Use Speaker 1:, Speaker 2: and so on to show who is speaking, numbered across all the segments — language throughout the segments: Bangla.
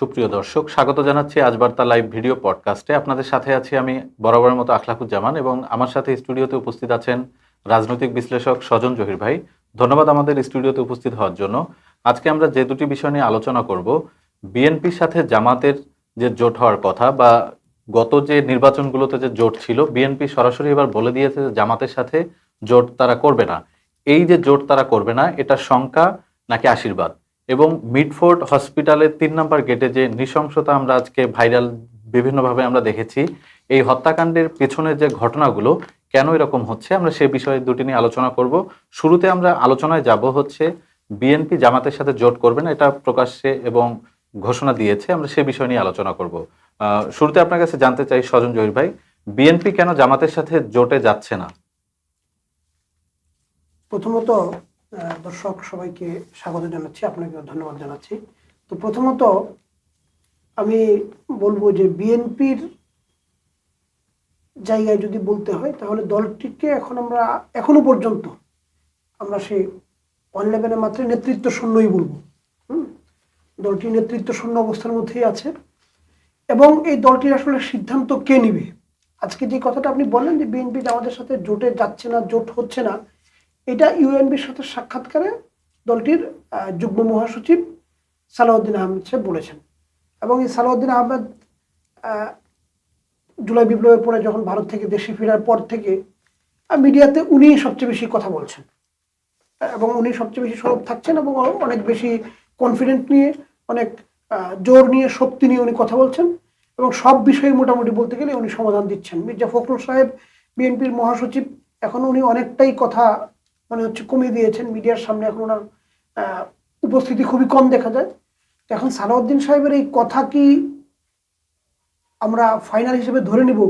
Speaker 1: সুপ্রিয় দর্শক, স্বাগত জানাচ্ছি আজ বার্তা লাইভ ভিডিও পডকাস্টে। আপনাদের সাথে আছি আমি বরাবরের মতো আখলাকুজ্জামান এবং আমার সাথে স্টুডিওতে উপস্থিত আছেন রাজনৈতিক বিশ্লেষক স্বজন জহির ভাই। ধন্যবাদ আমাদের স্টুডিওতে উপস্থিত হওয়ার জন্য। আজকে আমরা যে দুটি বিষয় নিয়ে আলোচনা করব, বিএনপির সাথে জামাতের যে জোট হওয়ার কথা বা গত যে নির্বাচনগুলোতে যে জোট ছিল, বিএনপি সরাসরি এবার বলে দিয়েছে যে জামাতের সাথে জোট তারা করবে না। এই যে জোট তারা করবে না এটা শঙ্কা নাকি আশীর্বাদ? এবং মিডফোর্ড হসপিটালের তিন নম্বর গেটে যে নৃশংসতা আমরা আজকে ভাইরাল বিভিন্নভাবে আমরা দেখেছি, এই হত্যাকাণ্ডের পেছনের যে ঘটনাগুলো কেন এরকম হচ্ছে আমরা সে বিষয়ে দুটি নিয়ে আলোচনা করব। শুরুতে আমরা আলোচনায় যাব হচ্ছে বিএনপি জামাতের সাথে জোট করবে না, এটা প্রকাশ্যে এবং ঘোষণা দিয়েছে, আমরা সে বিষয় নিয়ে আলোচনা করব। শুরুতে আপনার কাছে জানতে চাই স্বজন জহির ভাই, বিএনপি কেন জামাতের সাথে জোটে যাচ্ছে না?
Speaker 2: প্রথমত দর্শক সবাইকে স্বাগত জানাচ্ছি, আপনাকে ধন্যবাদ জানাচ্ছি। তো প্রথমত আমি বলব যে বিএনপির জায়গায় যদি বলতে হয়, তাহলে দলটিকে এখন আমরা, এখনও পর্যন্ত আমরা সেই ওয়ান লেভেলে মাত্র নেতৃত্ব শূন্যই বলব? দলটি নেতৃত্ব শূন্য অবস্থার মধ্যেই আছে। এবং এই দলটির আসলে সিদ্ধান্ত কে নিবে? আজকে যে কথাটা আপনি বললেন যে বিএনপি আমাদের সাথে জোটে যাচ্ছে না, জোট হচ্ছে না এটা ইউএনবির সাথে সাক্ষাৎকারে দলটির যুগ্ম মহাসচিব সালাউদ্দিন আহমেদ সাহেব বলেছেন। এবং এই সালাউদ্দিন আহমেদ জুলাই বিপ্লবের পরে যখন ভারত থেকে দেশে ফেরার পর থেকে মিডিয়াতে উনি সবচেয়ে বেশি কথা বলছেন। এবং উনি সবচেয়ে বেশি সরব থাকছেন এবং অনেক বেশি কনফিডেন্ট নিয়ে, অনেক জোর নিয়ে, শক্তি নিয়ে উনি কথা বলছেন। এবং সব বিষয়ে মোটামুটি বলতে গেলে উনি সমাধান দিচ্ছেন। মির্জা ফখরুল সাহেব বিএনপির মহাসচিব, এখন উনি অনেকটাই কথা মানে হচ্ছে কমিয়ে দিয়েছেন মিডিয়ার সামনে এখন ওনার উপস্থিতি খুবই কম দেখা যায়। এখন সালাউদ্দিন সাহেবের এই কথা কি আমরা ফাইনাল হিসেবে ধরে নিব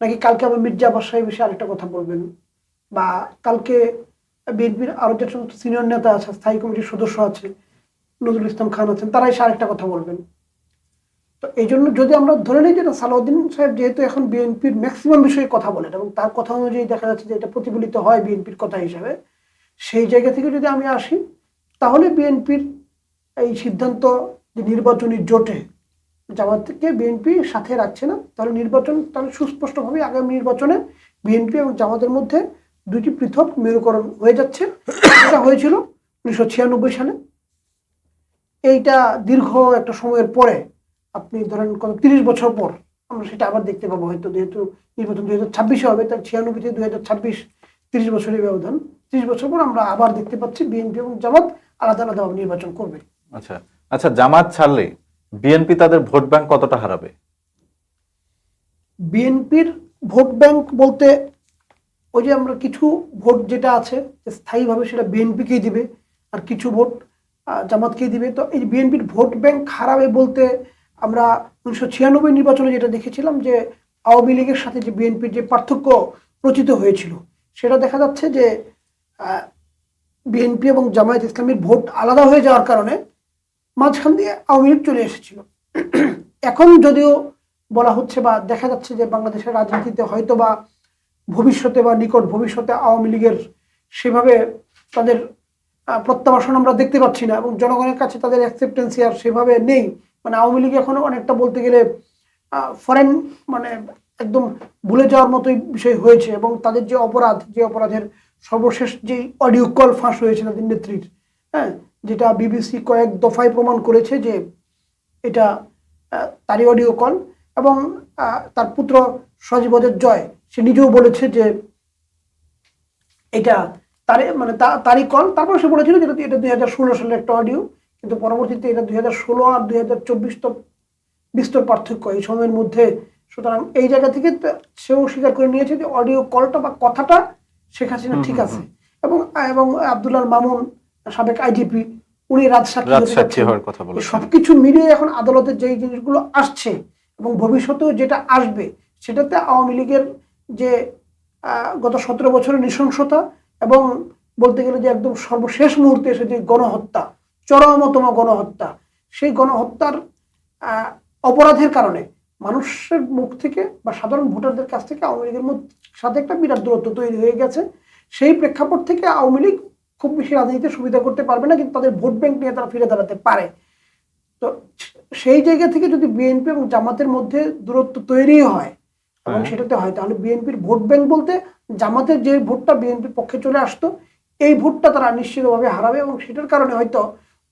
Speaker 2: নাকি কালকে আবার মির্জা আব্বাস সাহেব এসে আরেকটা কথা বলবেন? বা কালকে বিএনপির আরও যে সমস্ত সিনিয়র নেতা আছে স্থায়ী কমিটির সদস্য আছে নজরুল ইসলাম খান আছেন তারা এসে আরেকটা কথা বলবেন। তো এই জন্য যদি আমরা ধরে নিই যে না, সালাউদ্দিন সাহেব যেহেতু এখন বিএনপির ম্যাক্সিমাম বিষয়ে কথা বলেন এবং তার কথা অনুযায়ী দেখা যাচ্ছে যে এটা প্রতিফলিত হয় বিএনপির কথা হিসাবে সেই জায়গা থেকে যদি আমি আসি, তাহলে বিএনপির এই সিদ্ধান্ত যে নির্বাচনী জোটে জামাতকে বিএনপি সাথে রাখছে না, তাহলে নির্বাচন তাহলে সুস্পষ্টভাবে আগামী নির্বাচনে বিএনপি এবং জামাতের মধ্যে দুইটি পৃথক মেরুকরণ হয়ে যাচ্ছে। এটা হয়েছিল উনিশশো ছিয়ানব্বই সালে। এইটা দীর্ঘ একটা সময়ের পরে আপনি ধরেন কত, তিরিশ বছর পর আমরা সেটা আবার দেখতে পাবো। হয়তো যেহেতু নির্বাচন দুই হাজার ছাব্বিশে হবে তার ছিয়ানব্বই থেকে দুই হাজার ছাব্বিশ, তিরিশ বছরের ব্যবধান। তিরিশ বছর পর আমরা আবার দেখতে পাচ্ছি বিএনপি এবং জামাত আলাদা আলাদাভাবে নির্বাচন করবে।
Speaker 1: আচ্ছা আচ্ছা জামাত ছাড়লে বিএনপি তাদের ভোট ব্যাংক কতটা হারাবে?
Speaker 2: বিএনপির ভোট ব্যাংক বলতে ওই যে আমরা কিছু ভোট যেটা আছে স্থায়ীভাবে সেটা বিএনপিকেই দিবে আর কিছু ভোট জামাতকেই দিবে। তো এই বিএনপির ভোট ব্যাংক হারাবে বলতে আমরা উনিশশো ছিয়ানব্বই নির্বাচনে যেটা দেখেছিলাম যে আওয়ামী লীগের সাথে যে বিএনপির যে পার্থক্য রচিত হয়েছিল সেটা দেখা যাচ্ছে যে বিএনপি এবং জামায়াত ইসলামীর ভোট আলাদা হয়ে যাওয়ার কারণে মাঝখান দিয়ে আওয়ামী লীগ চলে এসেছিল। এখন যদিও বলা হচ্ছে বা দেখা যাচ্ছে যে বাংলাদেশের রাজনীতিতে হয়তো বা ভবিষ্যতে বা নিকট ভবিষ্যতে আওয়ামী লীগের সেভাবে তাদের প্রত্যাবাসন আমরা দেখতে পাচ্ছি না এবং জনগণের কাছে তাদের অ্যাকসেপ্টেন্সি আর সেভাবে নেই। মানে আওয়ামী লীগ এখন অনেকটা বলতে গেলে ফরেন মানে একদম ভুলে যাওয়ার মতোই বিষয় হয়েছে এবং তাদের যে অপরাধ, যে অপরাধের সর্বশেষ যে অডিও কল ফাঁস হয়েছে তাদের নেত্রীর হ্যাঁ যেটা বিবিসি কয়েক দফায় প্রমাণ করেছে যে এটা তারই অডিও কল এবং তার পুত্র সজীবদের জয়, সে নিজেও বলেছে যে এটা তার মানে তারই কল তারপর সে বলেছিল যে এটা দুই হাজার ষোলো সালের একটা অডিও কিন্তু পরবর্তীতে এটা দুই হাজার ষোলো আর দুই হাজার চব্বিশ তো বিস্তর পার্থক্য এই সময়ের মধ্যে। সুতরাং এই জায়গা থেকে সেও স্বীকার করে নিয়েছে যে অডিও কলটা বা কথাটা শেখ হাসিনা ঠিক আছে। এবং এবং আব্দুল্লাহ মামুন সাবেক আইজিপি উনি রাজসাক্ষী।
Speaker 1: হওয়ার কথা বলেছেন।
Speaker 2: সবকিছু মিলিয়ে এখন আদালতের যে জিনিসগুলো আসছে এবং ভবিষ্যতেও যেটা আসবে সেটাতে আওয়ামী লীগের যে গত সতেরো বছরের নৃশংসতা এবং বলতে গেলে যে একদম সর্বশেষ মুহূর্তে এসে যে গণহত্যা চরমতম গণহত্যা সেই গণহত্যার আহ, অপরাধের কারণে মানুষের মুখ থেকে বা সাধারণ ভোটারদের কাছ থেকে আওয়ামী লীগের সাথে একটা বিরাট দূরত্ব তৈরি হয়ে গেছে সেই প্রেক্ষাপট থেকে আওয়ামী লীগ খুব বেশি রাজনীতিতে সুবিধা করতে পারবে না কিন্তু তাদের ভোট ব্যাংক নিয়ে তারা ফিরে দাঁড়াতে পারে তো সেই জায়গা থেকে যদি বিএনপি এবং জামাতের মধ্যে দূরত্ব তৈরি হয় এবং
Speaker 1: হ্যাঁ।
Speaker 2: সেটাতে হয় তাহলে বিএনপির ভোট ব্যাংক বলতে জামাতের যে ভোটটা বিএনপির পক্ষে চলে আসতো এই ভোটটা তারা নিশ্চিতভাবে হারাবে এবং সেটার কারণে হয়তো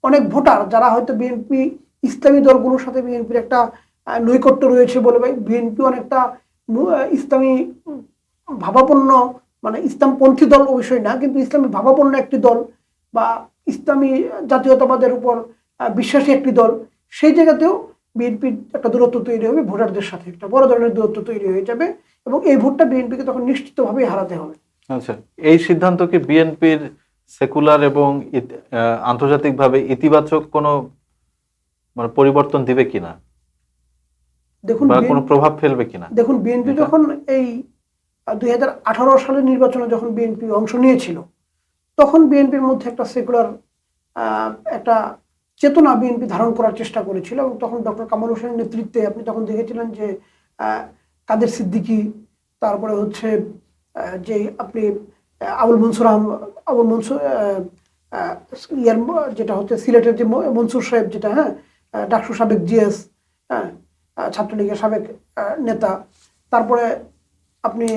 Speaker 2: অনেক ভোটার যারা হয়তো বিএনপি ইসলামী দলগুলোর সাথে বিএনপির একটা নৈকট্য রয়েছে বলে বিএনপি অনেকটা ইসলামী ভাবাপন্ন মানে ইসলামপন্থী দল অবশ্যই না, কিন্তু ইসলামী ভাবাপন্ন একটি দল বা ইসলামী জাতীয়তাবাদের উপর বিশ্বাসী একটি দল, সেই জায়গাতেও বিএনপির একটা দূরত্ব তৈরি হবে, ভোটারদের সাথে একটা বড় ধরনের দূরত্ব তৈরি হয়ে যাবে এবং এই ভোটটা বিএনপিকে তখন নিশ্চিতভাবে হারাতে হবে।
Speaker 1: আচ্ছা এই সিদ্ধান্ত কি বিএনপির সেকুলার এবং আন্তর্জাতিকভাবে ইতিবাচক কোনো মানে পরিবর্তন দিবে কিনা?
Speaker 2: দেখুন
Speaker 1: বা কোনো প্রভাব ফেলবে কিনা?
Speaker 2: দেখুন বিএনপি যখন এই দুই হাজার আঠারো সালের নির্বাচনে যখন বিএনপি অংশ নিয়েছিল তখন বিএনপির মধ্যে একটা সেকুলার একটা চেতনা বিএনপি ধারণ করার চেষ্টা করেছিল এবং তখন ডক্টর কামাল হোসেনের নেতৃত্বে আপনি তখন দেখেছিলেন যে আহ, কাদের সিদ্দিকী তারপরে হচ্ছে যে আপনি আবুল মনসুর আবুল মনসুর ইয়ার যেটা হচ্ছে সিলেটের যে মনসুর সাহেব যেটা হ্যাঁ ডাকসু সাবেক জিএস হ্যাঁ ছাত্রলীগের সাবেক নেতা। তারপরে আপনি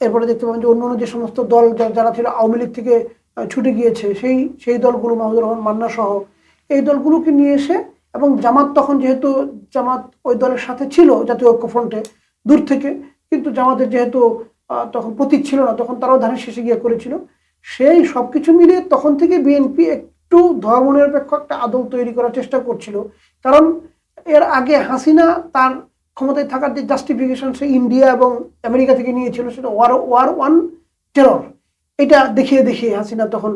Speaker 2: এরপরে দেখতে পাবেন যে অন্যান্য যে সমস্ত দল যারা ছিল আওয়ামী লীগ থেকে ছুটে গিয়েছে, সেই সেই দলগুলো মাহমুদুর রহমান, মান্না সহ, এই দলগুলোকে নিয়ে এসে এবং জামাত তখন যেহেতু, জামাত ওই দলের সাথে ছিল জাতীয় ঐক্যফ্রন্টে দূর থেকে, কিন্তু জামাতের যেহেতু তখন প্রতীক ছিল না, তখন তারাও ধানের শেষে গিয়ে করেছিল। সেই সবকিছু মিলিয়ে তখন থেকে বিএনপি একটু ধর্মনিরপেক্ষ একটা আদল তৈরি করার চেষ্টা করছিল। কারণ এর আগে হাসিনা তার ক্ষমতায় থাকার যে জাস্টিফিকেশন সে ইন্ডিয়া এবং আমেরিকা থেকে নিয়েছিল, সেটা ওয়ার ওয়ার ওয়ান টেরর এটা দেখিয়ে দেখিয়ে হাসিনা তখন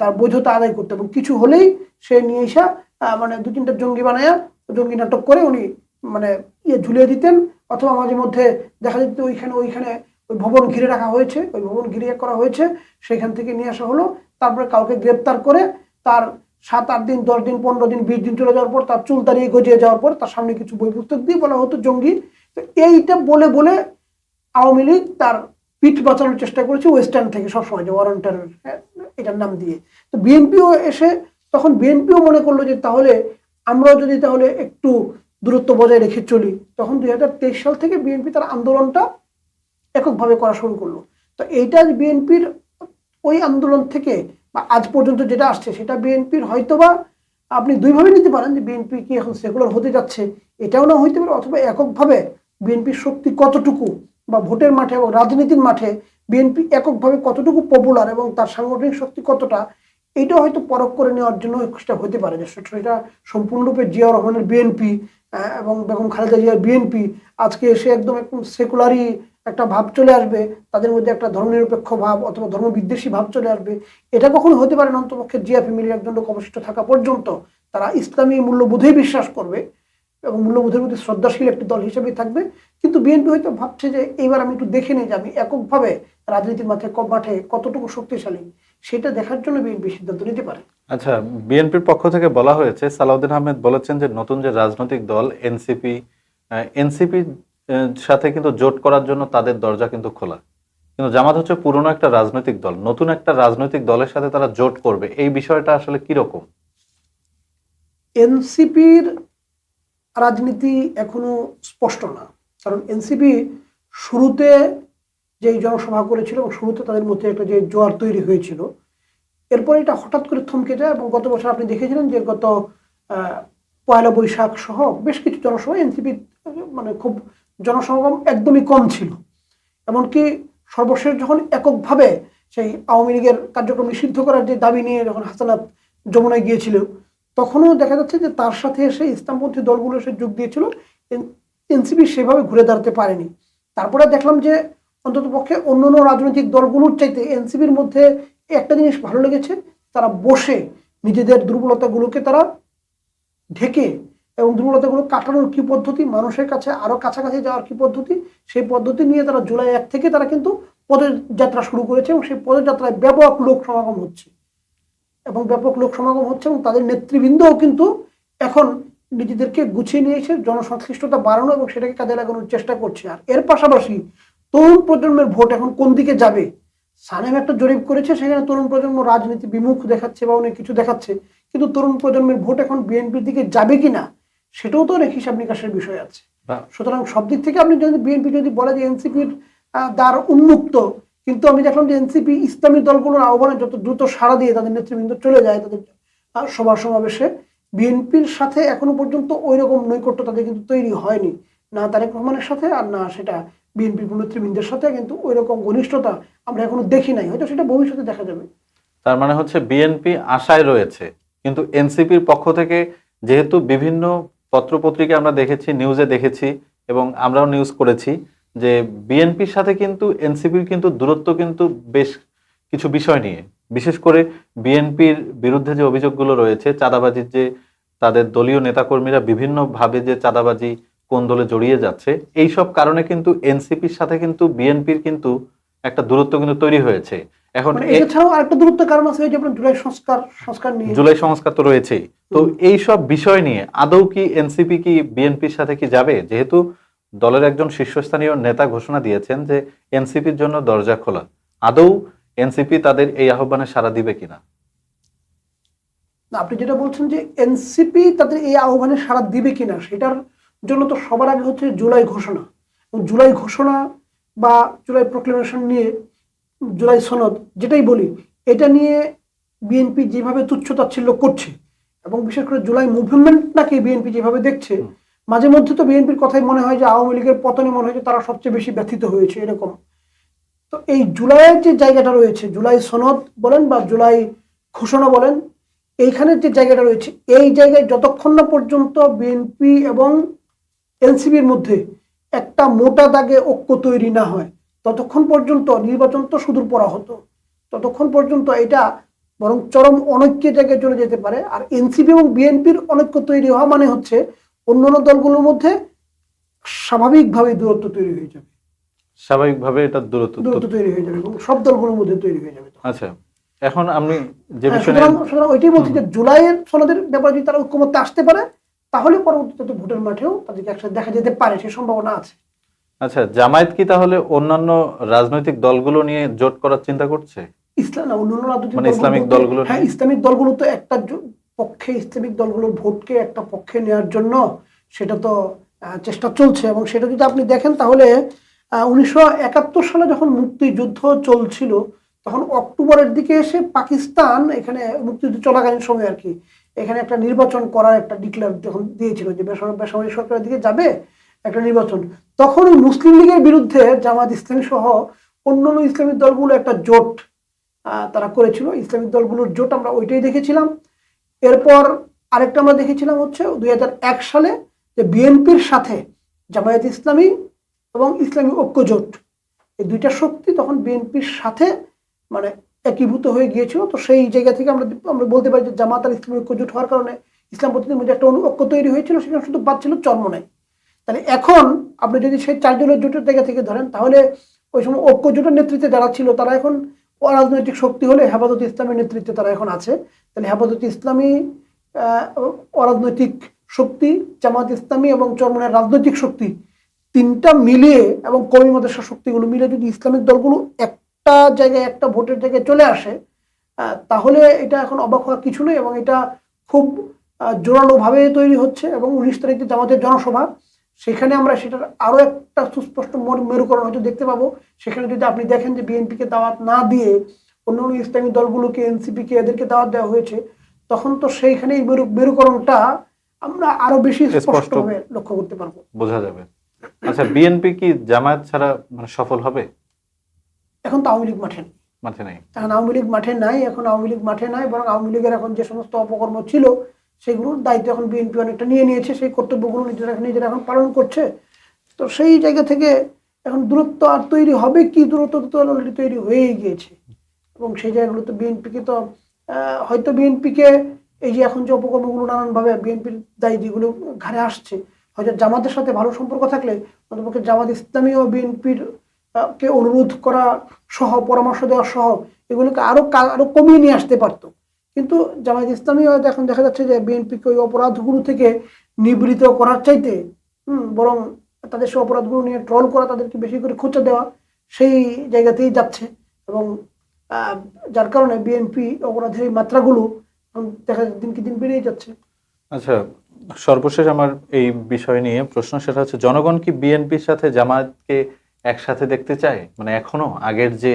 Speaker 2: তার বৈধতা আদায় করতে এবং কিছু হলেই সে নিয়ে এসা মানে দু তিনটা জঙ্গি বানায়া, জঙ্গি নাটক করে উনি মানে ইয়ে ঝুলিয়ে দিতেন। অথবা মাঝে মধ্যে দেখা যেত ওইখানে ওইখানে ওই ভবন ঘিরে রাখা হয়েছে, ওই ভবন ঘিরে করা হয়েছে, সেখান থেকে নিয়ে আসা হলো। তারপরে কাউকে গ্রেপ্তার করে তার সাত, আট দিন, দশ দিন, পনেরো দিন, বিশ দিন চলে যাওয়ার পর তার চুল দাঁড়িয়ে গজিয়ে যাওয়ার পর তার সামনে কিছু বই পুস্তক দিয়ে বলা হতো জঙ্গি। তো এইটা বলে বলে আওয়ামী লীগ তার পিঠ বাঁচানোর চেষ্টা করেছে ওয়েস্টার্ন থেকে সবসময় যে ওয়ারেন্টার এটার নাম দিয়ে। তো বিএনপিও এসে তখন বিএনপিও মনে করল যে তাহলে আমরাও যদি তাহলে একটু দূরত্ব বজায় রেখে চলি, তখন দুই হাজার তেইশ সাল থেকে বিএনপি তার আন্দোলনটা এককভাবে করা শুরু করল। তো এইটা বিএনপির ওই আন্দোলন থেকে বা আজ পর্যন্ত যেটা আসছে সেটা বিএনপির হয়তোবা আপনি দুইভাবে নিতে পারেন যে বিএনপি কি এখন সেকুলার হতে যাচ্ছে, এটাও না হইতে পারে অথবা এককভাবে বিএনপির শক্তি কতটুকু বা ভোটের মাঠে এবং রাজনীতির মাঠে বিএনপি এককভাবে কতটুকু পপুলার এবং তার সাংগঠনিক শক্তি কতটা এটা হয়তো পরখ করে নেওয়ার জন্য সেটা হতে পারে। যে সেটা সম্পূর্ণরূপে জিয়া রহমানের বিএনপি এবং বেগম খালেদা জিয়ার বিএনপি, আজকে এসে একদম একদম সেকুলারি একটা ভাব চলে আসবে, তাদের মধ্যে একটা ধর্মনিরপেক্ষ ভাব অথবা ধর্মবিদ্বেষী ভাব চলে আসবে। এটা কখনো হতে পারে না, অন্তপক্ষে জিয়া ফ্যামিলির একজন লোক অবশিষ্ট থাকা পর্যন্ত তারা ইসলামী মূল্যবোধেই বিশ্বাস করবে এবং মূল্যবোধের প্রতি শ্রদ্ধাশীল একটি দল হিসেবেই থাকবে। কিন্তু বিএনপি হয়তো ভাবছে যে, এইবার আমি একটু দেখে নিই যে আমি এককভাবে রাজনীতির মাঠে মাঠে কতটুকু শক্তিশালী? সেটা দেখার জন্য বিএনপি সিদ্ধান্ত নিতে পারে।
Speaker 1: আচ্ছা বিএনপির পক্ষ থেকে বলা হয়েছে, সালাউদ্দিন আহমেদ বলেছেন যে, নতুন যে রাজনৈতিক দল, এনসিপি এনসিপি সাথে কিন্তু জোট করার জন্য তাদের দরজা কিন্তু খোলা। কিন্তু জামাত হচ্ছে পুরনো একটা রাজনৈতিক দল, নতুন একটা রাজনৈতিক দলের সাথে তারা জোট করবে। এই বিষয়টা আসলে কীরকম
Speaker 2: এনসিপির রাজনীতি এখনও স্পষ্ট না। কারণ এনসিপি শুরুতে যেই জনসভা করেছিল এবং শুরুতে তাদের মধ্যে একটা যে জোয়ার তৈরি হয়েছিল, এরপরে এটা হঠাৎ করে থমকে যায় এবং গত বছর আপনি দেখেছিলেন যে গত পয়লা বৈশাখ সহ বেশ কিছু জনসভা এনসিপি মানে খুব জনসমাগম একদমই কম ছিল। এমনকি সর্বশেষ যখন এককভাবে সেই আওয়ামী লীগের কার্যক্রম নিষিদ্ধ করার যে দাবি নিয়ে যখন হাসানাত যমুনায় গিয়েছিল, তখনও দেখা যাচ্ছে যে তার সাথে এসে ইসলামপন্থী দলগুলো এসে যোগ দিয়েছিল। এনসিপি সেভাবে ঘুরে দাঁড়াতে পারেনি। তারপরে দেখলাম যে অন্তত পক্ষে অন্য অন্য রাজনৈতিক দলগুলোর চাইতে এনসিপির মধ্যে একটা জিনিস ভালো লেগেছে, তারা বসে নিজেদের দুর্বলতাগুলোকে তারা ঢেকে এবং দুর্বলতাগুলো কাটানোর কি পদ্ধতি? মানুষের কাছে আরও কাছাকাছি যাওয়ার কি পদ্ধতি? সেই পদ্ধতি নিয়ে তারা জুলাই এক থেকে তারা কিন্তু পদযাত্রা শুরু করেছে এবং সেই পদযাত্রায় ব্যাপক লোক সমাগম হচ্ছে। এবং ব্যাপক লোক সমাগম হচ্ছে এবং তাদের নেতৃবৃন্দও কিন্তু এখন নিজেদেরকে গুছিয়ে নিয়ে এসে জনসংশ্লিষ্টতা বাড়ানো এবং সেটাকে কাজে লাগানোর চেষ্টা করছে। আর এর পাশাপাশি তরুণ প্রজন্মের ভোট এখন কোন দিকে যাবে? সানেম একটা জরিপ করেছে, সেখানে তরুণ প্রজন্ম রাজনীতি বিমুখ দেখাচ্ছে বা অনেক কিছু দেখাচ্ছে। কিন্তু তরুণ প্রজন্মের ভোট এখন বিএনপির দিকে যাবে কিনা? সেটাও তো অনেক হিসাব নিকাশের বিষয় আছে।
Speaker 1: বা-
Speaker 2: সুতরাং সব দিক থেকে আপনি যদি বিএনপি যদি বলে যে এনসিপির দ্বার উন্মুক্ত কিন্তু আমি দেখলাম যে এনসিপি ইসলামী দলগুলোর আহ্বানে যত দ্রুত সাড়া দিয়ে তাদের নেতৃবৃন্দ চলে যায় তাদের সভা সমাবেশে বিএনপির সাথে এখনও পর্যন্ত ওই রকম নৈকট্য তাদের কিন্তু তৈরি হয়নি। না তারেক রহমানের সাথে আর না সেটা বিএনপির নেতৃবৃন্দের সাথে কিন্তু ওই রকম ঘনিষ্ঠতা আমরা এখনও দেখি নাই। হয়তো সেটা ভবিষ্যতে দেখা যাবে।
Speaker 1: তার মানে হচ্ছে বিএনপি আশায় রয়েছে কিন্তু এনসিপির পক্ষ থেকে যেহেতু বিভিন্ন পত্রপত্রিকা আমরা দেখেছি নিউজে দেখেছি এবং আমরাও নিউজ করেছি যে বিএনপির সাথে কিন্তু এনসিপির কিন্তু দূরত্ব কিন্তু বেশ কিছু বিষয় নিয়ে। বিশেষ করে বিএনপির বিরুদ্ধে যে অভিযোগগুলো রয়েছে, চাঁদাবাজির যে তাদের দলীয় নেতাকর্মীরা বিভিন্নভাবে যে চাঁদাবাজি কোন দলে জড়িয়ে যাচ্ছে এই সব কারণে কিন্তু এনসিপির সাথে কিন্তু বিএনপির কিন্তু একটা দূরত্ব কিন্তু তৈরি হয়েছে। এখন
Speaker 2: মানে
Speaker 1: এ-
Speaker 2: এটা ছাড়াও আরেকটা দূরত্ব কারণ আছে ওই যে আপনার জুলাই সংস্কার সংস্কার নিয়ে।
Speaker 1: জুলাই সংস্কার তো রয়েছেই। তো এই সব বিষয় নিয়ে আদৌ কি এনসিপি কি বিএনপির সাথে কি যাবে? যেহেতু দলের একজন শীর্ষস্থানীয় নেতা ঘোষণা দিয়েছেন যে এনসিপির জন্য দরজা খোলা। আদৌ এনসিপি তাদের এই আহ্বানে সাড়া দিবে কিনা?
Speaker 2: না, আপনি যেটা বলছেন যে এনসিপি তাদের এই আহ্বানে সাড়া দিবে কিনা সেটার জন্য তো সবার আগে হচ্ছে জুলাই ঘোষণা। জুলাই ঘোষণা বা জুলাই প্রক্লেমেশন নিয়ে জুলাই সনদ যেটাই বলি এটা নিয়ে বিএনপি যেভাবে তুচ্ছতাচ্ছিল্য করছে এবং বিশেষ করে জুলাই মুভমেন্টটাকে বিএনপি যেভাবে দেখছে মাঝে মধ্যে তো বিএনপির কথাই মনে হয় যে আওয়ামী লীগের পতনে মনে হয় যে তারা সবচেয়ে বেশি ব্যথিত হয়েছে এরকম। তো এই জুলাইয়ের যে জায়গাটা রয়েছে জুলাই সনদ বলেন বা জুলাই ঘোষণা বলেন এইখানের যে জায়গাটা রয়েছে এই জায়গায় যতক্ষণ না পর্যন্ত বিএনপি এবং এনসিবির মধ্যে একটা মোটা দাগে ঐক্য তৈরি না হয় ততক্ষণ পর্যন্ত নির্বাচন তো সুদূর পড়া হতো। ততক্ষণ পর্যন্ত এটা বরং চরম অনৈক্যের জায়গায় চলে যেতে পারে। আর এনসিপি এবং বিএনপির অনৈক্য তৈরি হওয়া মানে হচ্ছে অন্যান্য দলগুলোর মধ্যে স্বাভাবিকভাবে দূরত্ব তৈরি হয়ে যাবে।
Speaker 1: স্বাভাবিকভাবে এটা দূরত্ব
Speaker 2: দূরত্ব তৈরি হয়ে যাবে এবং সব দলগুলোর মধ্যে তৈরি হয়ে যাবে।
Speaker 1: আচ্ছা এখন আমি যে
Speaker 2: হ্যাঁ,
Speaker 1: বিষয়
Speaker 2: ওইটাই বলছি যে জুলাইয়ের সনদের ব্যাপারে যদি তারা ঐক্যমত্যে আসতে পারে তাহলে পরবর্তীতে ভোটের মাঠেও তাদেরকে একসাথে দেখা যেতে পারে সে সম্ভাবনা আছে।
Speaker 1: আচ্ছা জামায়াত কি তাহলে অন্যান্য রাজনৈতিক দলগুলো নিয়ে জোট করার চিন্তা করছে?
Speaker 2: ইসলাম অন্যান্য রাজনৈতিক
Speaker 1: মানে ইসলামিক দলগুলো
Speaker 2: হ্যাঁ ইসলামিক দলগুলো তো একটা পক্ষে ইসলামিক দলগুলোর ভোটকে একটা পক্ষে নেওয়ার জন্য সেটা তো চেষ্টা চলছে। এবং সেটা যদি আপনি দেখেন তাহলে উনিশশো একাত্তর সালে যখন মুক্তিযুদ্ধ চলছিল তখন অক্টোবরের দিকে এসে পাকিস্তান এখানে মুক্তিযুদ্ধ চলাকালীন সময় আর কি এখানে একটা নির্বাচন করার একটা ডিক্লেয়ার যখন দিয়েছিল যে বেসরকারি সরকারের দিকে যাবে একটা নির্বাচন। তখন মুসলিম লীগের বিরুদ্ধে জামাত ইসলামী সহ অন্যান্য ইসলামিক দলগুলো একটা জোট তারা করেছিল। ইসলামিক দলগুলোর জোট আমরা ওইটাই দেখেছিলাম। এরপর আরেকটা আমরা দেখেছিলাম হচ্ছে দুই হাজার এক সালে যে বিএনপির সাথে জামায়াত ইসলামী এবং ইসলামী ঐক্য জোট। এই দুইটা শক্তি তখন বিএনপির সাথে মানে একীভূত হয়ে গিয়েছিল। তো সেই জায়গা থেকে আমরা আমরা বলতে পারি যে জামাত আর ইসলামী ঐক্য জোট হওয়ার কারণে ইসলাম পদ্ধতির মধ্যে একটা ঐক্য তৈরি হয়েছিল। সেখানে শুধু বাদ ছিল চর্মনাই তাহলে এখন আপনি যদি সেই চারজনের জোটের জায়গা থেকে ধরেন, তাহলে ওই সময় ঐক্য জোটের নেতৃত্বে যারা ছিল, তারা এখন অরাজনৈতিক শক্তি হলে হেফাজত ইসলামের নেতৃত্বে তারা এখন আছে। তাহলে হেফাজত ইসলামী অরাজনৈতিক শক্তি, জামাত ইসলামী এবং চরমনের রাজনৈতিক শক্তি তিনটা মিলিয়ে এবং কর্মী মাদ্রাসা শক্তিগুলো মিলে যদি ইসলামিক দলগুলো একটা জায়গায়, একটা ভোটের জায়গায় চলে আসে তাহলে এটা এখন অবাক হওয়ার কিছু নেই এবং এটা খুব জোরালোভাবে তৈরি হচ্ছে এবং উনিশ তারিখে জামাতের জনসভা। সেখানে আমরা সেটার আরও একটা সুস্পষ্ট মর- মেরুকরণ হয়তো দেখতে পাবো। সেখানে যদি আপনি দেখেন যে বিএনপিকে দাওয়াত না দিয়ে অন্যান্য ইসলামী দলগুলোকে এনসিপিকে এদেরকে দাওয়াত দেওয়া হয়েছে তখন তো সেইখানে এই মেরু মেরুকরণটা আমরা আরও বেশি
Speaker 1: স্পষ্ট।
Speaker 2: স্পষ্টভাবে লক্ষ্য করতে পারব।
Speaker 1: বোঝা যাবে। আচ্ছা বিএনপি কি জামায়াত ছাড়া মানে সফল হবে?
Speaker 2: এখন তো আওয়ামী লীগ মাঠে
Speaker 1: মাঠে নাই।
Speaker 2: এখন আওয়ামী লীগ মাঠে নাই এখন আওয়ামী লীগ মাঠে নাই বরং আওয়ামী লীগের এখন যে সমস্ত অপকর্ম ছিল সেগুলোর দায়িত্ব এখন বিএনপি অনেকটা নিয়ে নিয়েছে, সেই কর্তব্যগুলো নিজেরা নিজেরা এখন পালন করছে। তো সেই জায়গা থেকে এখন দূরত্ব আর তৈরি হবে কি? দূরত্ব তো অলরেডি তৈরি হয়েই গিয়েছে। এবং সেই জায়গাগুলোতে বিএনপিকে তো হয়তো বিএনপিকে এই যে এখন যে অপকর্মগুলো নানানভাবে বিএনপির দায়ী যেগুলো ঘাড়ে আসছে, হয়তো জামাতের সাথে ভালো সম্পর্ক থাকলে অন্তপক্ষে জামাত ইসলামী ও বিএনপির কে অনুরোধ করা সহ, পরামর্শ দেওয়া সহ, এগুলোকে আরও কা- আরও কমিয়ে নিয়ে আসতে পারতো। কিন্তু জামায়াত ইসলামী হয়তো এখন দেখা যাচ্ছে যে বিএনপিকে ওই অপরাধগুলো থেকে নিবৃত করার চাইতে বরং তাদের সে অপরাধগুলো নিয়ে ট্রল করা, তাদেরকে বেশি করে খোঁচা দেওয়া সেই জায়গাতেই যাচ্ছে। এবং যার কারণে বিএনপি অপরাধের এই মাত্রাগুলো দেখা যাচ্ছে দিনকে দিন বেড়েই যাচ্ছে।
Speaker 1: আচ্ছা সর্বশেষ আমার এই বিষয় নিয়ে প্রশ্ন সেটা হচ্ছে, জনগণ কি বিএনপির সাথে জামায়াতকে একসাথে দেখতে চায়? মানে এখনও আগের যে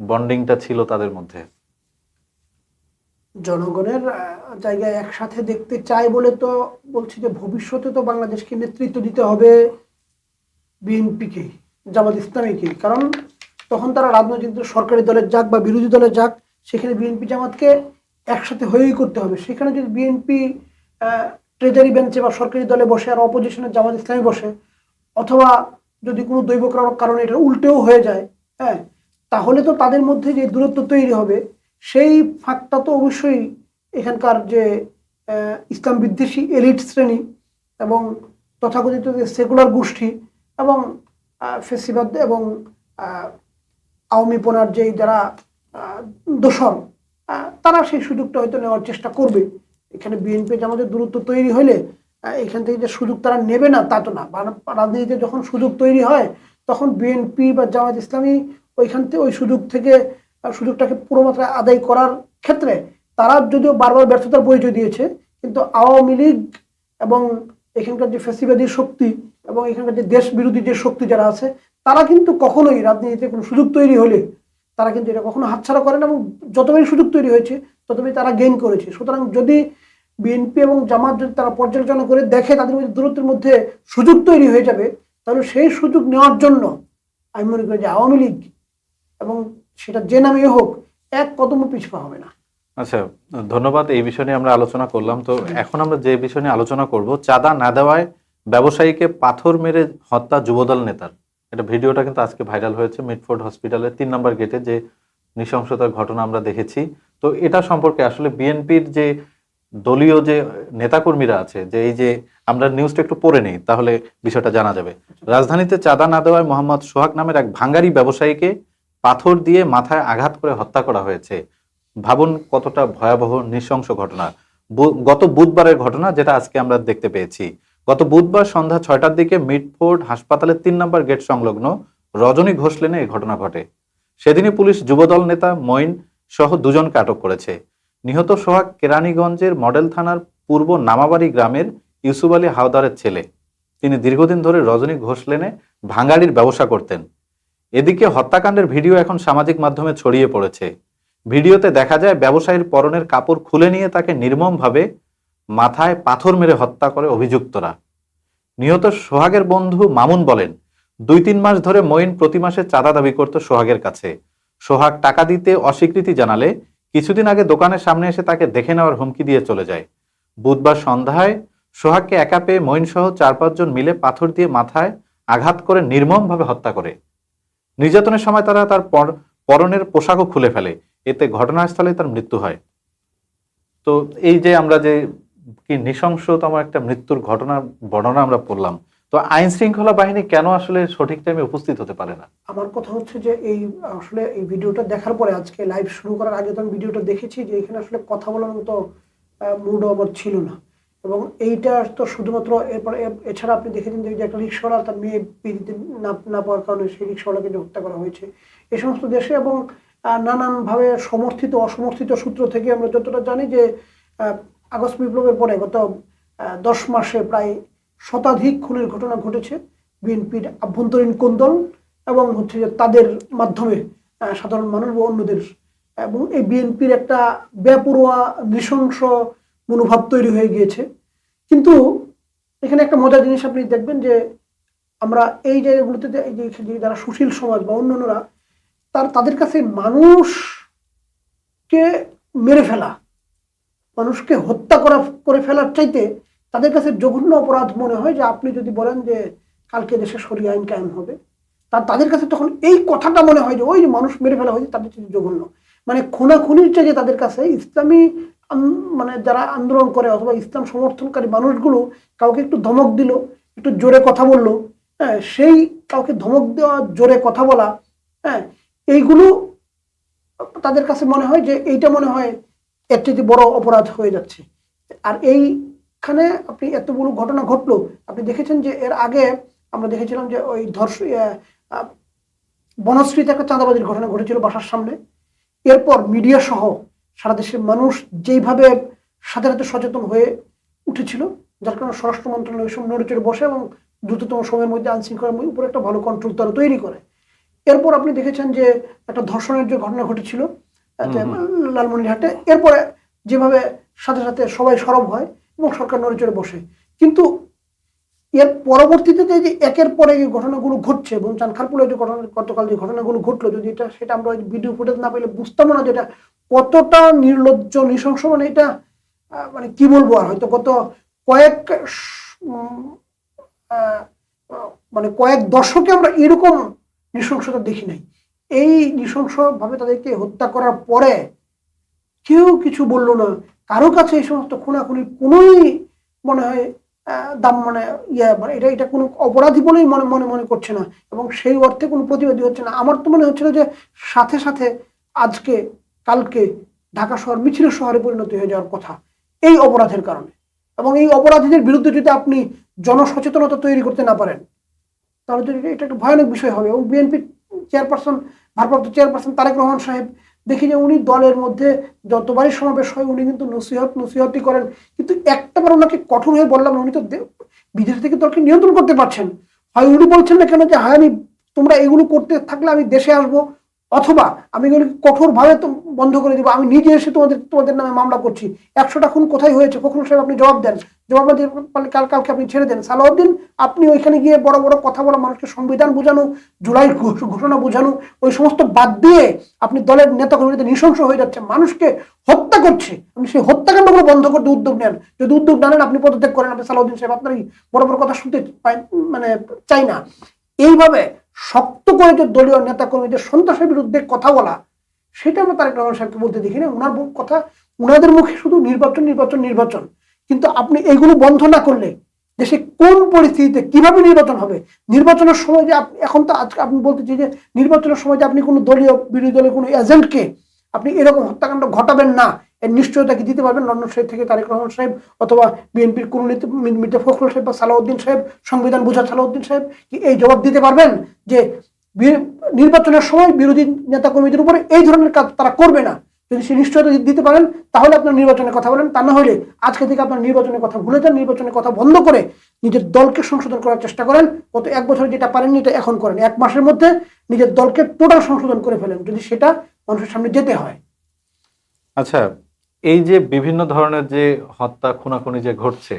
Speaker 1: বন্ডিংটা ছিল তাদের মধ্যে।
Speaker 2: জনগণের জায়গায় একসাথে দেখতে চাই বলে তো বলছি যে ভবিষ্যতে তো বাংলাদেশকে নেতৃত্ব দিতে হবে বিএনপিকে, জামাত ইসলামীকে। কারণ তখন তারা রাজনৈতিক সরকারি দলের যাক বা বিরোধী দলে যাক, সেখানে বিএনপি জামাতকে একসাথে হয়েই করতে হবে। সেখানে যদি বিএনপি ট্রেজারি বেঞ্চে বা সরকারি দলে বসে আর অপোজিশনের জামাত ইসলামী বসে, অথবা যদি কোনো দৈব কারণে এটা উল্টেও হয়ে যায় হ্যাঁ তাহলে তো তাদের মধ্যে যে দূরত্ব তৈরি হবে সেই ফাঁকটা তো অবশ্যই এখানকার যে ইসলাম বিদ্বেষী এলিট শ্রেণি এবং তথাকথিত যে সেকুলার গোষ্ঠী এবং ফেসিবাদ এবং আওয়ামীপনার যেই যারা আহ, তারা সেই সুযোগটা হয়তো নেওয়ার চেষ্টা করবে। এখানে বিএনপি আমাদের দূরত্ব তৈরি হলে এখান থেকে যে সুযোগ তারা নেবে না তা তো না। রাজনীতিতে যখন সুযোগ তৈরি হয় তখন বিএনপি বা জামাত ইসলামী ওইখান থেকে ওই সুযোগ থেকে সুযোগটাকে পুরো মাত্রায় আদায় করার ক্ষেত্রে তারা যদিও বারবার ব্যর্থতার পরিচয় দিয়েছে, কিন্তু আওয়ামী লীগ এবং এখানকার যে ফেসিবাদী শক্তি এবং এখানকার যে দেশ বিরোধী যে শক্তি যারা আছে, তারা কিন্তু কখনোই রাজনীতিতে কোনো সুযোগ তৈরি হলে তারা কিন্তু এটা কখনো হাতছাড়া করে না এবং যতবারই সুযোগ তৈরি হয়েছে, ততবারই তারা গেইন করেছে। সুতরাং যদি বিএনপি এবং জামাত যদি তারা পর্যালোচনা করে দেখে তাদের মধ্যে দূরত্বের মধ্যে সুযোগ তৈরি হয়ে যাবে, তাহলে সেই সুযোগ নেওয়ার জন্য আমি মনে করি যে আওয়ামী লীগ এবং সেটা যে নামেই হোক, এক কদমও পিছপা হবে না।
Speaker 1: আচ্ছা ধন্যবাদ, এই বিষয় নিয়ে আমরা আলোচনা করলাম। তো এখন আমরা যে বিষয় নিয়ে আলোচনা করব, চাঁদা না দেওয়ায় ব্যবসায়ীকে পাথর মেরে হত্যা যুবদল নেতার। এটা ভিডিওটা কিন্তু আজকে ভাইরাল হয়েছে মিডফোর্ড হসপিটালের তিন নম্বর গেটে যে নৃশংসতার ঘটনা আমরা দেখেছি। তো এটা সম্পর্কে আসলে বিএনপির যে দলীয় যে নেতাকর্মীরা আছে, যে এই যে আমরা নিউজটা একটু পড়ে নেই, তাহলে বিষয়টা জানা যাবে। রাজধানীতে চাঁদা না দেওয়ায় মোহাম্মদ সোহাগ নামের এক ভাঙ্গারি ব্যবসায়ীকে পাথর দিয়ে মাথায় আঘাত করে হত্যা করা হয়েছে। ভাবুন কতটা ভয়াবহ, নৃশংস ঘটনা। গত বুধবারের ঘটনা যেটা আজকে আমরা দেখতে পেয়েছি। গত বুধবার সন্ধ্যা ছয়টার দিকে মিডফোর্ড হাসপাতালের তিন নম্বর গেট সংলগ্ন রজনী ঘোষ লেনে এই ঘটনা ঘটে। সেদিনই পুলিশ যুবদল নেতা মঈন সহ দুজনকে আটক করেছে। নিহত সোহাগ কেরানীগঞ্জের মডেল থানার পূর্ব নামাবাড়ি গ্রামের ইউসুফ আলী হাওদারের ছেলে। তিনি দীর্ঘদিন ধরে রজনী ঘোষ লেনে ভাঙ্গাড়ির ব্যবসা করতেন। এদিকে হত্যাকাণ্ডের ভিডিও এখন সামাজিক মাধ্যমে ছড়িয়ে পড়েছে। ভিডিওতে দেখা যায়, ব্যবসায়ীর পরনের কাপড় খুলে নিয়ে তাকে নির্মমভাবে মাথায় পাথর মেরে হত্যা করে অভিযুক্তরা। নিহত সোহাগের বন্ধু মামুন বলেন, দুই তিন মাস ধরে মঈন প্রতি মাসে চাঁদা দাবি করত সোহাগের কাছে। সোহাগ টাকা দিতে অস্বীকৃতি জানালে কিছুদিন আগে দোকানের সামনে এসে তাকে দেখে নেওয়ার হুমকি দিয়ে চলে যায়। বুধবার সন্ধ্যায় সোহাগকে একা পেয়ে মঈন সহ চার পাঁচজন মিলে পাথর দিয়ে মাথায় আঘাত করে নির্মমভাবে হত্যা করে। নির্যাতনের সময় তারা তার পর- পরনের পোশাকও খুলে ফেলে। এতে ঘটনাস্থলে তার মৃত্যু হয়। তো এই যে আমরা যে কি নৃশংসতম একটা মৃত্যুর ঘটনার বর্ণনা আমরা পড়লাম, তো আইন শৃঙ্খলা বাহিনী কেন আসলে সঠিক টাইমে উপস্থিত হতে পারে না?
Speaker 2: আমার কথা হচ্ছে যে এই আসলে এই ভিডিওটা দেখার পরে আজকে লাইভ শুরু করার আগে তো আমি ভিডিওটা দেখেছি যে এখানে আসলে কথা বলার মতো মুডও আমার ছিল না। এবং এইটা তো শুধুমাত্র এরপরে এছাড়া আপনি দেখেছেন যে একটা রিক্সাওয়ালা তার মেয়ে বিয়ে না না পাওয়ার কারণে সেই রিক্সাওয়ালাকে যে হত্যা করা হয়েছে। এই সমস্ত দেশে এবং নানানভাবে সমর্থিত, অসমর্থিত সূত্র থেকে আমরা যতটা জানি যে আগস্ট বিপ্লবের পরে গত দশ মাসে প্রায় শতাধিক খুনের ঘটনা ঘটেছে। বিএনপির আভ্যন্তরীণ কোন্দল এবং হচ্ছে যে তাদের মাধ্যমে সাধারণ মানুষ বা অন্যদের। এবং এই বিএনপির একটা বেপরোয়া, নৃশংস মনোভাব তৈরি হয়ে গিয়েছে। কিন্তু এখানে একটা মজার জিনিস আপনি দেখবেন যে, আমরা এই জায়গাগুলোতে যারা সুশীল সমাজ বা অন্যান্যরা, তার, তাদের কাছে মানুষকে মেরে ফেলা, মানুষকে হত্যা করা, করে ফেলার চাইতে তাদের কাছে জঘন্য অপরাধ মনে হয় যে, আপনি যদি বলেন যে, কালকে দেশে সরিয়ে আইন কায়েম হবে, তা তাদের কাছে তখন এই কথাটা মনে হয় যে, ওই যে মানুষ মেরে ফেলা হয়েছে, তাদের জঘন্য। মানে খুনাখুনির চাইতে তাদের কাছে ইসলামী মানে যারা আন্দোলন করে অথবা ইসলাম সমর্থনকারী মানুষগুলো কাউকে একটু ধমক দিল, একটু জোরে কথা বলল হ্যাঁ সেই কাউকে ধমক দেওয়া, জোরে কথা বলা হ্যাঁ এইগুলো তাদের কাছে মনে হয় যে এইটা মনে হয় এর থেকে বড় অপরাধ হয়ে যাচ্ছে। আর এইখানে আপনি এতগুলো ঘটনা ঘটলো, আপনি দেখেছেন যে এর আগে আমরা দেখেছিলাম যে ওই ধর্ষ বনশ্রীতে একটা চাঁদাবাজির ঘটনা ঘটেছিল বাসার সামনে। এরপর মিডিয়া সহ সারা দেশের মানুষ যেইভাবে সাথে সচেতন হয়ে উঠেছিল যার কারণে স্বরাষ্ট্র মন্ত্রণালয় এসব নড়েচড়ে বসে এবং দ্রুততম সময়ের মধ্যে আইন শৃঙ্খলার উপরে একটা ভালো কন্ট্রোল তারা তৈরি করে। এরপর আপনি দেখেছেন যে একটা ধর্ষণের যে ঘটনা ঘটেছিল লালমনিরহাটে এরপরে যেভাবে সাথে সাথে সবাই সরব হয় এবং সরকার নড়েচড়ে বসে। কিন্তু এর পরবর্তীতে যে যে একের পরে এই ঘটনাগুলো ঘটছে এবং চানখারপুলের যে ঘটনা গতকাল যে ঘটনাগুলো ঘটলো যদি এটা সেটা আমরা ভিডিও ফুটেজ না পেলে বুঝতাম না যেটা কতটা নির্লজ্জ, নৃশংস মানে এটা মানে কি বলব আর, হয়তো গত কয়েক মানে কয়েক দশকে আমরা এরকম নৃশংসতা দেখি নাই। এই নৃশংসভাবে তাদেরকে হত্যা করার পরে কেউ কিছু বলল না। কারও কাছে এই সমস্ত খুনাখুনি কোনোই মনে হয় দাম মানে ইয়ে মানে এটা এটা কোনো অপরাধী বলেই মনে মনে মনে করছে না। এবং সেই অর্থে কোনো প্রতিবাদী হচ্ছে না। আমার তো মনে হচ্ছিল যে সাথে সাথে আজকে কালকে ঢাকা শহর মিছিলের শহরে পরিণত হয়ে যাওয়ার কথা। এই অপরাধের কারণে। এবং এই অপরাধীদের বিরুদ্ধে যদি আপনি জনসচেতনতা তৈরি করতে না পারেন, তাহলে তো এটা- একটা ভয়ানক বিষয় হবে। এবং বিএনপি চেয়ারপারসন, ভারপ্রাপ্ত চেয়ারপারসন তারেক রহমান সাহেব দেখি যে উনি দলের মধ্যে যতবারই সমাবেশ হয়, উনি কিন্তু নসিহত, নসিহতই করেন। কিন্তু একটাবার ওনাকে কঠোর হয়ে বললাম, উনি তো বিদেশ থেকে দলকে নিয়ন্ত্রণ করতে পারছেন। হয় উনি বলছেন না কেন যে হ্যাঁ আমি, তোমরা এগুলো করতে থাকলে আমি দেশে আসব অথবা আমি কঠোরভাবে তো বন্ধ করে দিব। আমি নিজে এসে তোমাদের তোমাদের নামে মামলা করছি। একশোটা খুন কোথায় হয়েছে? ফখরুল সাহেব আপনি জবাব দেন। জবাব না পারলে কাল, কালকে আপনি ছেড়ে দেন। সালাউদ্দিন, আপনি ওইখানে গিয়ে বড় বড় কথা বলা মানুষকে সংবিধান বোঝানো, জুলাই ঘোষণা বোঝানো, ওই সমস্ত বাদ দিয়ে আপনি দলের নেতা কর্মীদের নৃশংস হয়ে যাচ্ছে, মানুষকে হত্যা করছে। আপনি সেই হত্যাকাণ্ডগুলো বন্ধ করতে উদ্যোগ নেন। যদি উদ্যোগ না নেন, আপনি পদত্যাগ করেন। আপনি সালাউদ্দিন সাহেব, আপনার বড় বড় কথা শুনতে মানে চাই না। এইভাবে শক্ত করে যে দলীয় নেতা কর্মীদের সন্ত্রাসের বিরুদ্ধে কথা বলা, সেটা আমরা তারেক রহমান সাহেবকে বলতে দেখি না ওনার কথা ওনাদের মুখে শুধু নির্বাচন নির্বাচন নির্বাচন। কিন্তু আপনি এইগুলো বন্ধ না করলে দেশে কোন পরিস্থিতিতে কীভাবে নির্বাচন হবে? নির্বাচনের সময় যে এখন তো আজকে আপনি বলতে চাই যে নির্বাচনের সময় যে আপনি কোনো দলীয়, বিরোধী দলের কোনো এজেন্টকে আপনি এরকম হত্যাকাণ্ড ঘটাবেন না এর নিশ্চয়তা কি দিতে পারবেন? লন্ডন সাহেব থেকে তারেক রহমান সাহেব অথবা বিএনপির কোন মির্জা ফখরুল সাহেব বা সালাউদ্দিন সাহেব, সংবিধান বোঝা সালাউদ্দিন সাহেব কি এই জবাব দিতে পারবেন? যে নির্বাচনের সময় বিরোধী নেতা কর্মীদের উপরে এই ধরনের কাজ তারা করবে না। যদি সে নিশ্চয়তা দিতে পারেন, তাহলে আপনার নির্বাচনের কথা বলেন। তা না হলে আজকে থেকে আপনার নির্বাচনের কথা ভুলে যান, নির্বাচনের কথা বন্ধ করে নিজের দলকে সংশোধন করার চেষ্টা করেন। গত এক বছর যেটা পারেননি, এটা এখন করেন। এক মাসের মধ্যে নিজের দলকে টোটাল সংশোধন করে ফেলেন, যদি সেটা মানুষের সামনে যেতে হয়।
Speaker 1: আচ্ছা এই যে বিভিন্ন ধরনের যে হত্যা খুনাখুনি যে ঘটছে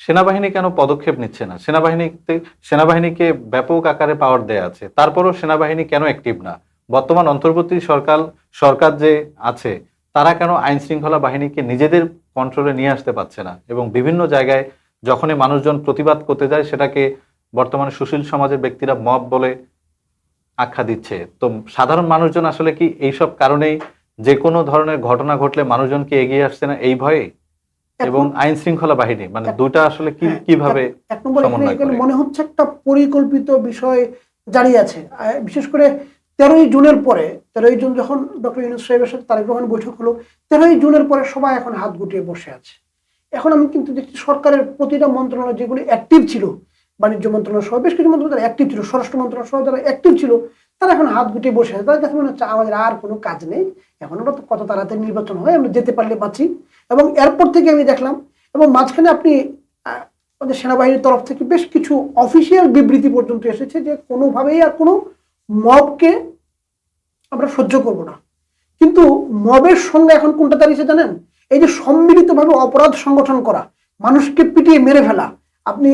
Speaker 1: সেনাবাহিনী কেন পদক্ষেপ নিচ্ছে না? সেনাবাহিনীতে সেনাবাহিনীকে ব্যাপক আকারে পাওয়ার দেয়া আছে। তারপরও সেনাবাহিনী কেন অ্যাক্টিভ না? বর্তমান অন্তর্বর্তী সরকার সরকার যে আছে তারা কেন আইন শৃঙ্খলা বাহিনীকে নিজেদের কন্ট্রোলে নিয়ে আসতে পারছে না? এবং বিভিন্ন জায়গায় যখনই মানুষজন প্রতিবাদ করতে যায় সেটাকে বর্তমানে সুশীল সমাজের ব্যক্তিরা মব বলে আখ্যা দিচ্ছে। তো সাধারণ মানুষজন আসলে কি এইসব কারণেই যে কোনো ধরনের ঘটনা ঘটলে মানুষজন কি এগিয়ে আসছে না এই ভয়ে? এবং আইন শৃঙ্খলা বাহিনী মানে দুটা আসলে কি
Speaker 2: হ্যাঁ,
Speaker 1: কীভাবে
Speaker 2: এক- নম্বর? মনে হচ্ছে একটা পরিকল্পিত বিষয় জারি আছে। বিশেষ করে তেরোই জুনের পরে তেরোই জুন যখন ডক্টর ইউনুস সাহেবের সাথে তারেক রহমান বৈঠক হলো তেরোই জুনের পরে সবাই এখন হাত গুটিয়ে বসে আছে। এখন আমি কিন্তু দেখছি সরকারের প্রতিটা মন্ত্রণালয় যেগুলি অ্যাক্টিভ ছিল বাণিজ্য মন্ত্রণালয় সহ বেশ কিছু মন্ত্রণালয় অ্যাক্টিভ ছিল স্বরাষ্ট্র মন্ত্রণালয় সহ যারা অ্যাক্টিভ ছিল তারা এখন হাত গুটিয়ে বসে আছে। তাদের কাছে মনে হচ্ছে আমাদের আর কোনো কাজ নেই। এখন আমরা কত তাড়াতাড়ি নির্বাচন হয়, আমরা যেতে পারলে বাঁচি। এবং এরপর থেকে আমি দেখলাম, এবং মাঝখানে আপনি আমাদের সেনাবাহিনীর তরফ থেকে বেশ কিছু অফিসিয়াল বিবৃতি পর্যন্ত এসেছে যে কোনোভাবেই আর কোনো মবকে আমরা সহ্য করব না। কিন্তু মবের সঙ্গে এখন কোনটা দাঁড়িয়েছে জানেন? এই যে সম্মিলিতভাবে অপরাধ সংগঠন করা, মানুষকে পিটিয়ে মেরে ফেলা, আপনি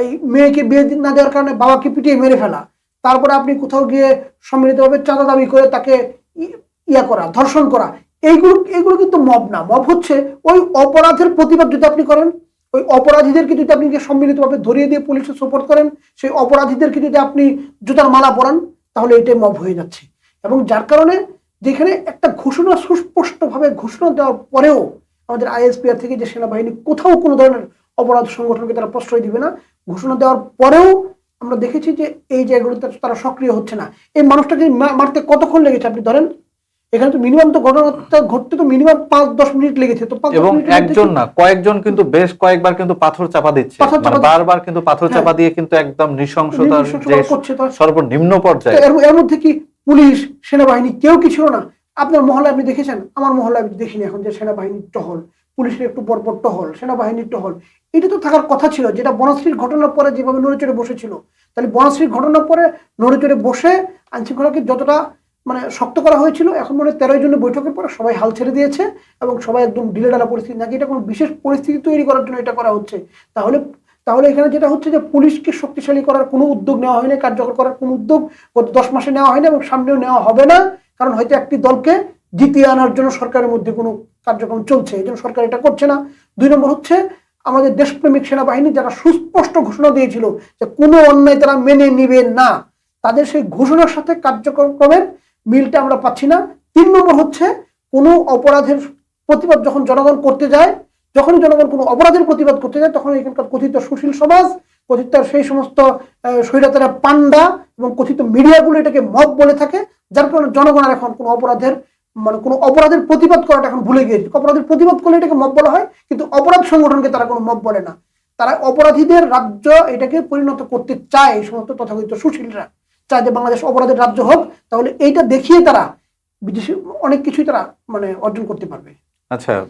Speaker 2: এই মেয়েকে বিয়ে না দেওয়ার কারণে বাবাকে পিটিয়ে মেরে ফেলা, তারপরে আপনি কোথাও গিয়ে সম্মিলিতভাবে চাঁদা দাবি করে তাকে ইয়া করা, ধর্ষণ করা, এইগুলো এইগুলো কিন্তু মব না। মব হচ্ছে ওই অপরাধের প্রতিবাদ যদি আপনি করেন, ওই অপরাধীদেরকে যদি আপনি সম্মিলিতভাবে ধরিয়ে দিয়ে পুলিশে সাপোর্ট করেন, সেই অপরাধীদেরকে যদি আপনি জুতার মালা পরান, তাহলে এটাই মব হয়ে যাচ্ছে। এবং যার কারণে যেখানে একটা ঘোষণা সুস্পষ্টভাবে ঘোষণা দেওয়ার পরেও আমাদের আইএসপিআর থেকে যে সেনাবাহিনী কোথাও কোনো ধরনের অপরাধ সংগঠনকে তারা প্রশ্রয় দিবে না, ঘোষণা দেওয়ার পরেও আমরা দেখেছি যে এই জায়গাগুলোতে তারা সক্রিয় হচ্ছে না। এই মানুষটাকে মারতে কতক্ষণ লেগেছে আপনি ধরেন? এখানে তো মিনিমাম তো ঘটনাটা ঘটতে তো মিনিমাম পাঁচ দশ মিনিট লেগেছে তো
Speaker 1: এবং একজন না কয়েকজন কিন্তু বেশ কয়েকবার কিন্তু পাথর চাপা দিচ্ছে। মানে। বারবার কিন্তু পাথর চাপা দিয়ে কিন্তু একদম নৃশংসতার। সর্বনিম্ন পর্যায়ে।
Speaker 2: এর মধ্যে কি পুলিশ সেনাবাহিনী কেউ কি ছিল না? আপনার মহল্লায় আপনি দেখেছেন? আমার মহল্লায় আমি দেখিনি এখন যে সেনাবাহিনীর টহল। পুলিশের একটু পরপর টহল সেনাবাহিনীর টহল। এটা তো থাকার কথা ছিল যেটা বনশ্রীর ঘটনার পরে যেভাবে নড়েচড়ে বসেছিল। তাহলে বনশ্রীর ঘটনার পরে নড়েচড়ে বসে আইনশৃঙ্খলাকে যতটা মানে শক্ত করা হয়েছিল। এখন মনে হয় তেরোই জনের বৈঠকের পরে সবাই হাল ছেড়ে দিয়েছে এবং সবাই একদম ঢিলেঢালা পরিস্থিতি। নাকি এটা কোনো বিশেষ পরিস্থিতি তৈরি করার জন্য এটা করা হচ্ছে? তাহলে তাহলে এখানে যেটা হচ্ছে যে পুলিশকে শক্তিশালী করার কোনো উদ্যোগ নেওয়া হয়নি, কার্যকর করার কোনো উদ্যোগ গত দশ মাসে নেওয়া হয়নি এবং সামনেও নেওয়া হবে না, কারণ হয়তো একটি দলকে জিতিয়ে আনার জন্য সরকারের মধ্যে কোনো কার্যক্রম চলছে। এই জন্য সরকার এটা করছে না। দুই নম্বর হচ্ছে আমাদের দেশপ্রেমিক সেনাবাহিনী যারা সুস্পষ্ট ঘোষণা দিয়েছিল যে কোনো অন্যায় তারা মেনে নিবে না, তাদের সেই ঘোষণার সাথে কার্যক্রমের মিলটা আমরা পাচ্ছি না। তিন নম্বর হচ্ছে কোনো অপরাধের প্রতিবাদ যখন জনগণ করতে যায় যখনই জনগণ কোনো অপরাধের প্রতিবাদ করতে যায় তখন এখানকার কথিত সুশীল সমাজ কথিত সেই সমস্ত আহ, স্বৈরাচারের পান্ডা এবং কথিত মিডিয়াগুলো এটাকে মব বলে থাকে যার কারণে জনগণ আর এখন কোনো অপরাধের মানে কোনো অপরাধের প্রতিবাদ করাটা এখন ভুলে গিয়েছে। অপরাধের প্রতিবাদ করলে এটাকে মব বলা হয় কিন্তু অপরাধ সংগঠনকে তারা কোনো মব বলে না। তারা অপরাধীদের রাজ্য এটাকে পরিণত করতে চায় এই সমস্ত তথাকথিত সুশীলরা। চায় যে বাংলাদেশ অপরাধের রাজ্য হোক, তাহলে এইটা দেখিয়ে তারা বিদেশি অনেক কিছুই তারা মানে অর্জন করতে পারবে।
Speaker 1: আচ্ছা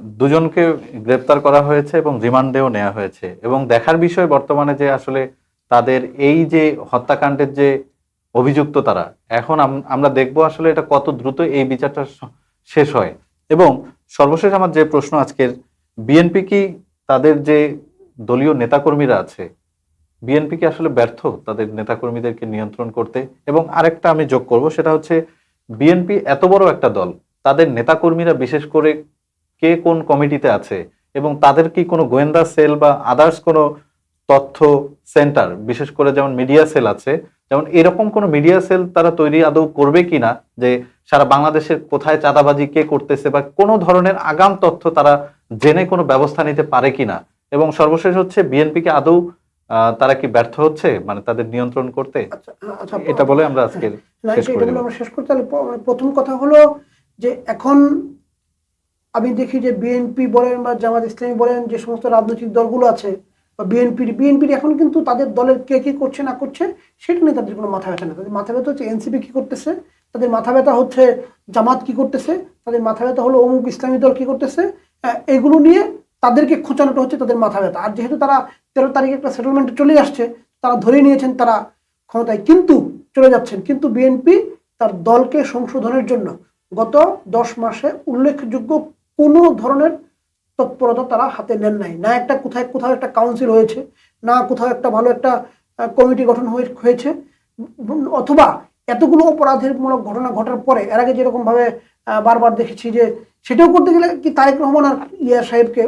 Speaker 1: দুজনকে গ্রেপ্তার করা হয়েছে এবং রিমান্ডেও নেওয়া হয়েছে। এবং দেখার বিষয় বর্তমানে যে আসলে তাদের এই যে হত্যাকাণ্ডের যে অভিযুক্ত তারা, এখন আম- আমরা দেখব আসলে এটা কত দ্রুত এই বিচারটা শেষ হয়। এবং সর্বশেষ আমার যে প্রশ্ন আজকের, বিএনপি কি তাদের যে দলীয় নেতাকর্মীরা আছে বিএনপি কি আসলে ব্যর্থ তাদের নেতাকর্মীদেরকে নিয়ন্ত্রণ করতে। এবং আরেকটা আমি যোগ করব, সেটা হচ্ছে বিএনপি এত বড় একটা দল, তাদের নেতাকর্মীরা বিশেষ করে কে কোন কমিটিতে আছে এবং তাদের কি কোনো গোয়েন্দা সেল বা আদার্স কোনো তথ্য সেন্টার, বিশেষ করে যেমন মিডিয়া সেল আছে, যেমন এরকম কোনো মিডিয়া সেল তারা তৈরি আদৌ করবে কিনা, যে সারা বাংলাদেশের কোথায় চাঁদাবাজি, কে করতেছে বা কোনো ধরনের আগাম তথ্য তারা জেনে কোনো ব্যবস্থা নিতে পারে কিনা। এবং সর্বশেষ হচ্ছে বিএনপিকে আদৌ তারা কি ব্যর্থ হচ্ছে? মানে তাদের নিয়ন্ত্রণ করতে?
Speaker 2: আচ্ছা আচ্ছা
Speaker 1: এটা বলে আমরা
Speaker 2: না,
Speaker 1: শেষ
Speaker 2: বলে
Speaker 1: দেব।
Speaker 2: আমরা শেষ করতে তাহলে মানে প্রথম কথা হলো যে এখন আমি দেখি যে বিএনপি বলেন বা জামাত ইসলামী বলেন যে সমস্ত রাজনৈতিক দলগুলো আছে বা বিএনপির বিএনপির এখন কিন্তু তাদের দলের কে কি করছে না করছে সেটা নিয়ে তাদের কোনো মাথা ব্যথা নেই। তাদের মাথা ব্যথা হচ্ছে এনসিপি কি করতেছে? তাদের মাথা ব্যথা হচ্ছে জামাত কি করতেছে? তাদের মাথা ব্যথা হলো অমুক ইসলামী দল কি করতেছে? এগুলো নিয়ে তাদেরকে খোঁচানোটা হচ্ছে তাদের মাথা ব্যথা। আর যেহেতু তারা তেরো তারিখে একটা সেটেলমেন্টে চলে আসছে, তারা ধরে নিয়েছেন তারা ক্ষমতায়, কিন্তু চলে যাচ্ছেন। কিন্তু বিএনপি তার দলকে সংশোধনের জন্য গত দশ মাসে উল্লেখযোগ্য কোনো ধরনের তৎপরতা তারা হাতে নেন নাই। না একটা কোথায়, কোথাও একটা কাউন্সিল হয়েছে, না কোথাও একটা ভালো একটা কমিটি গঠন হয়ে- হয়েছে। অথবা এতগুলো অপরাধের মূলক ঘটনা ঘটার পরে এর আগে যেরকমভাবে বারবার দেখেছি যে সেটাও করতে গেলে কি তারেক রহমান আর ইয়া সাহেবকে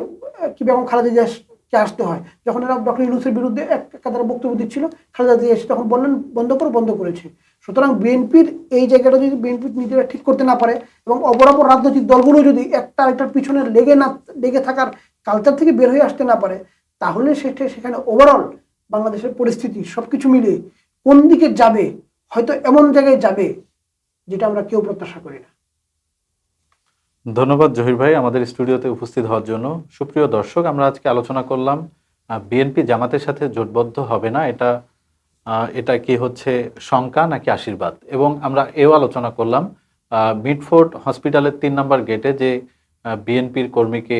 Speaker 2: কি বেগম খালেদা জিয়াকে আসতে হয়। যখন এরা ডক্টর ইউনুসের বিরুদ্ধে এক একাধারে বক্তব্য দিচ্ছিল, খালেদা জিয়া এসে তখন বললেন, বন্ধ করে, বন্ধ করেছে। সুতরাং বিএনপির এই জায়গাটা যদি বিএনপি নিজেরা ঠিক করতে না পারে এবং অপরাপর রাজনৈতিক দলগুলো যদি একটা আরেকটার পিছনে লেগে না, লেগে থাকার কালচার থেকে বের হয়ে আসতে না পারে, তাহলে সেটা সেখানে ওভারঅল বাংলাদেশের পরিস্থিতি সব কিছু মিলে কোন দিকে যাবে, হয়তো এমন জায়গায় যাবে, যেটা আমরা কেউ প্রত্যাশা করি না।
Speaker 1: ধন্যবাদ জহির ভাই আমাদের স্টুডিওতে উপস্থিত হওয়ার জন্য। সুপ্রিয় দর্শক, আমরা আজকে আলোচনা করলাম বিএনপি জামাতের সাথে জোটবদ্ধ হবে না, এটা এটা কি হচ্ছে শঙ্কা নাকি আশীর্বাদ? এবং আমরা এও আলোচনা করলাম মিডফোর্ড হসপিটালের তিন নম্বর গেটে যে বিএনপির কর্মীকে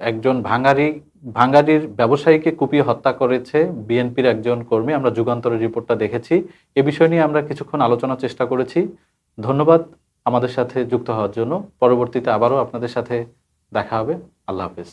Speaker 1: একজন ভাঙারি, ভাঙারির ব্যবসায়ীকে কুপিয়ে হত্যা করেছে বিএনপির একজন কর্মী, আমরা যুগান্তরের রিপোর্টটা দেখেছি। এ বিষয় নিয়ে আমরা কিছুক্ষণ আলোচনার চেষ্টা করেছি। ধন্যবাদ আমাদের সাথে যুক্ত হওয়ার জন্য। পরবর্তীতে আবারও আপনাদের সাথে দেখা হবে। আল্লাহ হাফেজ।